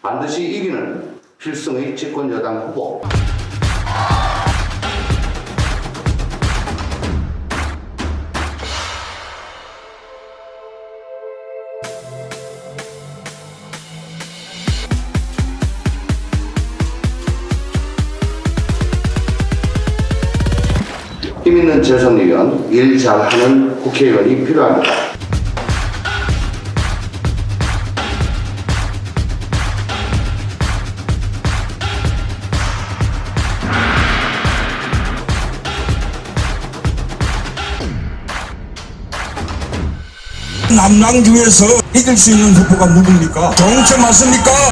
반드시 이기는 필승의 집권 여당 후보 힘 있는 재선의원, 일 잘하는 국회의원이 필요합니다. 남랑 중에서 이길 수 있는 후보가 누굽니까? 정체 맞습니까?